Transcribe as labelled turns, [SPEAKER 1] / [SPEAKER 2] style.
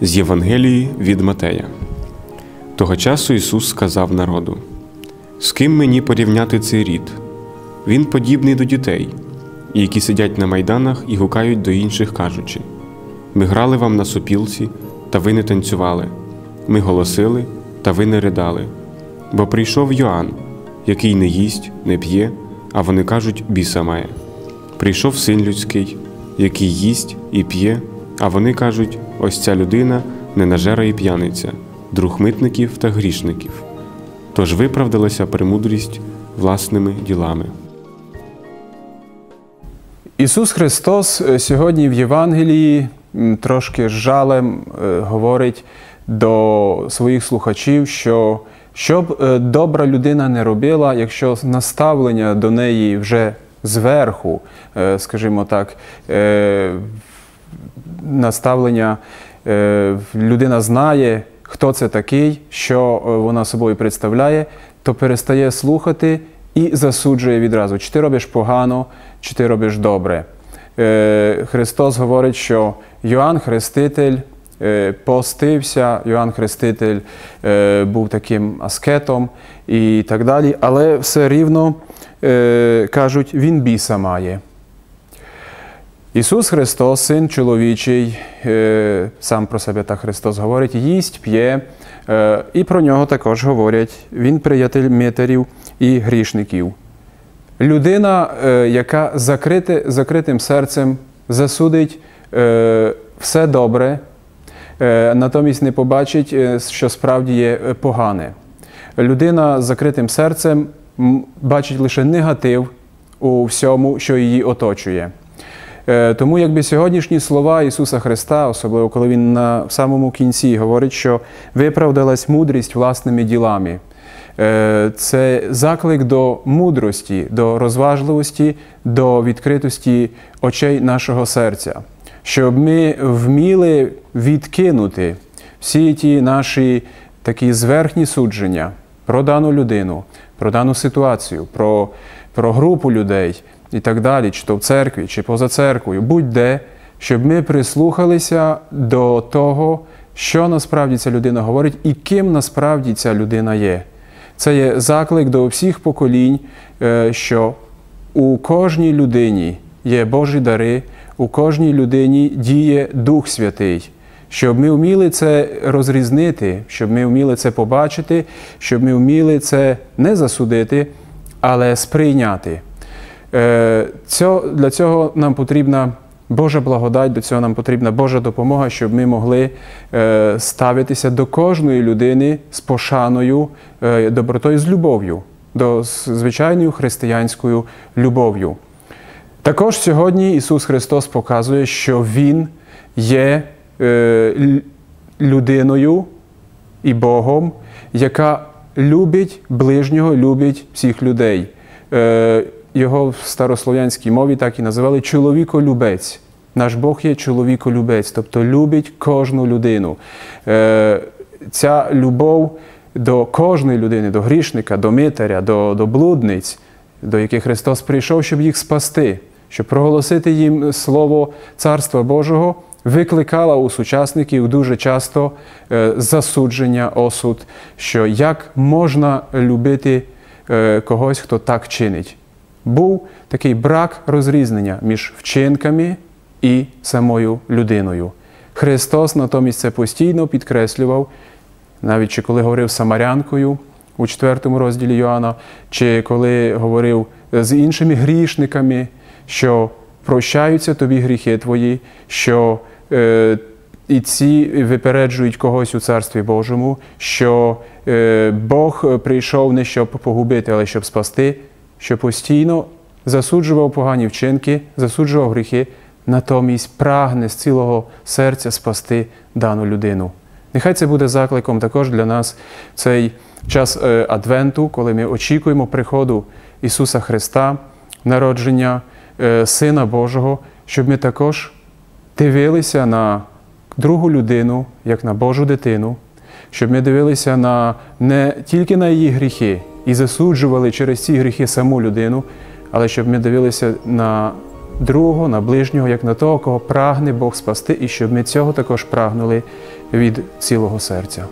[SPEAKER 1] З Євангелії від Матея. Того часу Ісус сказав народу: З ким мені порівняти цей рід? Він подібний до дітей, які сидять на майданах і гукають до інших, кажучи: Ми грали вам на сопілці, та ви не танцювали, ми голосили, та ви не ридали. Бо прийшов Йоанн, який не їсть, не п'є, а вони кажуть, біса має. Прийшов син людський, який їсть і п'є, а вони кажуть: ось ця людина ненажера і п'яниця, друг митників та грішників. Тож виправдалася премудрість власними ділами.
[SPEAKER 2] Ісус Христос е, сьогодні в Євангелії трошки з жалем е, говорить до своїх слухачів, що щоб е, добра людина не робила, якщо наставлення до неї вже зверху, скажімо так, наставлення е, людина знає, хто це такий, що е, вона собою представляє, то перестає слухати і засуджує відразу, чи ти робиш погано, чи ти робиш добре. Е, Христос говорить, що Йоанн Хреститель постився, Йоанн Хреститель був таким аскетом і так далі, але все рівно кажуть, він біса має. Ісус Христос, Син чоловічий, е, сам про себе так Христос говорить, їсть, п'є, е, і про нього також говорять. Він приятель митерів і грішників. Людина, е, яка закрити, закритим серцем засудить все добре, натомість не побачить, що справді є погане. Людина з закритим серцем бачить лише негатив у всьому, що її оточує. Е, Тому якби сьогоднішні слова Ісуса Христа, особливо коли Він на самому кінці говорить, що виправдалась мудрість власними ділами. Е, Це заклик до мудрості, до розважливості, до відкритості очей нашого серця, щоб ми вміли відкинути всі ті наші такі зверхні судження про дану людину, про дану ситуацію, про, про групу людей і так далі, чи то в церкві, чи поза церквою, будь-де, щоб ми прислухалися до того, що насправді ця людина говорить і ким насправді ця людина є. Це є заклик до всіх поколінь, е, що у кожній людині є Божі дари, у кожній людині діє Дух Святий. Щоб ми вміли це розрізнити, щоб ми вміли це побачити, щоб ми вміли це не засудити, але сприйняти. Е, Для цього нам потрібна Божа благодать, до цього нам потрібна Божа допомога, щоб ми могли е, ставитися до кожної людини з пошаною, е, добротою, з любов'ю, до звичайною християнською любов'ю. Також сьогодні Ісус Христос показує, що Він є людиною і Богом, яка любить ближнього, любить всіх людей. Його в старослов'янській мові так і називали чоловіколюбець. Наш Бог є чоловіколюбець, тобто любить кожну людину. Е, Ця любов до кожної людини, до грішника, до митаря, до, до блудниць, до яких Христос прийшов, щоб їх спасти, щоб проголосити їм слово Царства Божого, викликала у сучасників дуже часто е, засудження, осуд, що як можна любити е, когось, хто так чинить. Був такий брак розрізнення між вчинками і самою людиною. Христос натомість це постійно підкреслював, навіть чи коли говорив Самарянкою у 4 розділі Йоанна, чи коли говорив з іншими грішниками, що прощаються тобі гріхи твої, що е, і ці випереджують когось у Царстві Божому, що е, Бог прийшов не щоб погубити, але щоб спасти, що постійно засуджував погані вчинки, засуджував гріхи, натомість прагне з цілого серця спасти дану людину. Нехай це буде закликом також для нас цей час е, Адвенту, коли ми очікуємо приходу Ісуса Христа, народження е, Сина Божого, щоб ми також дивилися на другу людину, як на Божу дитину, щоб ми дивилися на не тільки на її гріхи і засуджували через ці гріхи саму людину, але щоб ми дивилися на другого, на ближнього, як на того, кого прагне Бог спасти, і щоб ми цього також прагнули від цілого серця.